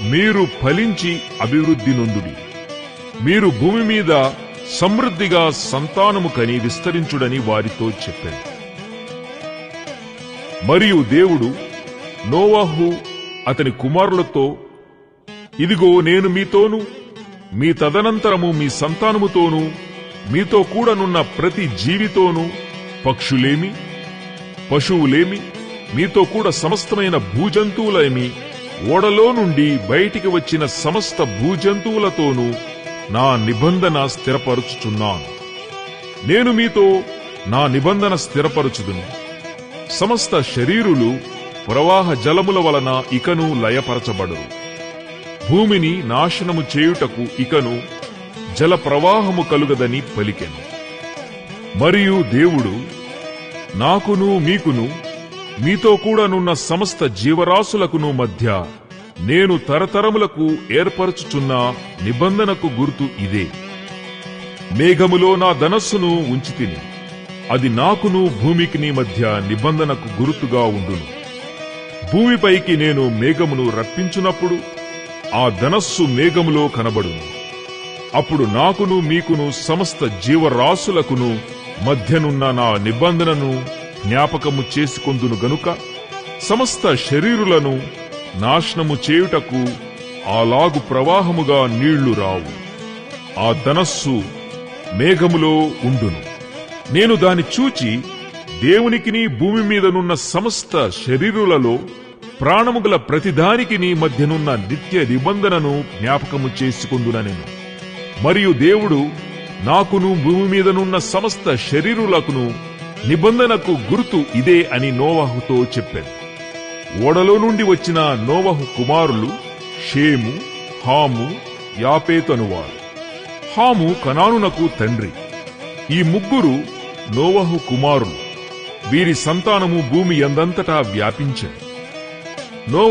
మీరు ఫలించి అభివృద్ధి నొందుడి. మీరు భూమి మీద సమృద్ధిగా సంతానము కని విస్తరించుడని వారితో చెప్పాడు మరియు దేవుడు నోవాహు అతని కుమారులతో ఇదిగో నేను మీతోను మీ తదనంతరము మీ సంతానముతోనూ మీతో కూడనున్న ప్రతి జీవితోనూ పక్షులేమి పశువులేమి మీతో కూడా సమస్తమైన భూజంతువులేమి ఓడలో నుండి బయటికి వచ్చిన సమస్త భూజంతువులతోనూ నా నిబంధన స్థిరపరుచుచున్నాను. నేను మీతో నా నిబంధన స్థిరపరచుదును. సమస్త శరీరులు ప్రవాహ జలముల వలన ఇకను లయపరచబడరు భూమిని నాశనము చేయుటకు ఇకను జల ప్రవాహము కలుగదని పలికెను. మరియు దేవుడు నాకును మీకును మీతో కూడానున్న సమస్త జీవరాశులకును మధ్య నేను తరతరములకు ఏర్పరచుచున్న నిబంధనకు గుర్తు ఇదే. మేఘములో నా ధనస్సును ఉంచితిని అది నాకును భూమికిని మధ్య నిబంధనకు గుర్తుగా ఉండును. భూమిపైకి నేను మేఘమును రప్పించునప్పుడు ఆ ధనస్సు మేఘములో కనబడును. అప్పుడు నాకును మీకును సమస్త జీవరాశులకును మధ్యనున్న నా నిబంధనను జ్ఞాపకము చేసుకొందును గనుక సమస్త శరీరులను నాశనము చేయుటకు ఆలాగు ప్రవాహముగా నీళ్ళు రావు. ఆ ధనస్సు మేఘములో ఉండును. నేను దాని చూచి దేవునికిని భూమి మీదనున్న సమస్త శరీరులలో ప్రాణముగల ప్రతిదానికి నీ మధ్యనున్న నిత్య నిబంధనను జ్ఞాపకము చేసుకుందుననెను. మరియు దేవుడు నాకును భూమి మీదనున్న సమస్త శరీరులకును నిబంధనకు గుర్తు ఇదే అని నోవహుతో చెప్పాను ఓడలో నుండి వచ్చిన నోవహు కుమారులు షేము హాము యాపేతనువారు హాము కనానునకు తండ్రి. ఈ ముగ్గురు నోవహు కుమారులు. వీరి సంతానము భూమి ఎందంతటా వ్యాపించారు నో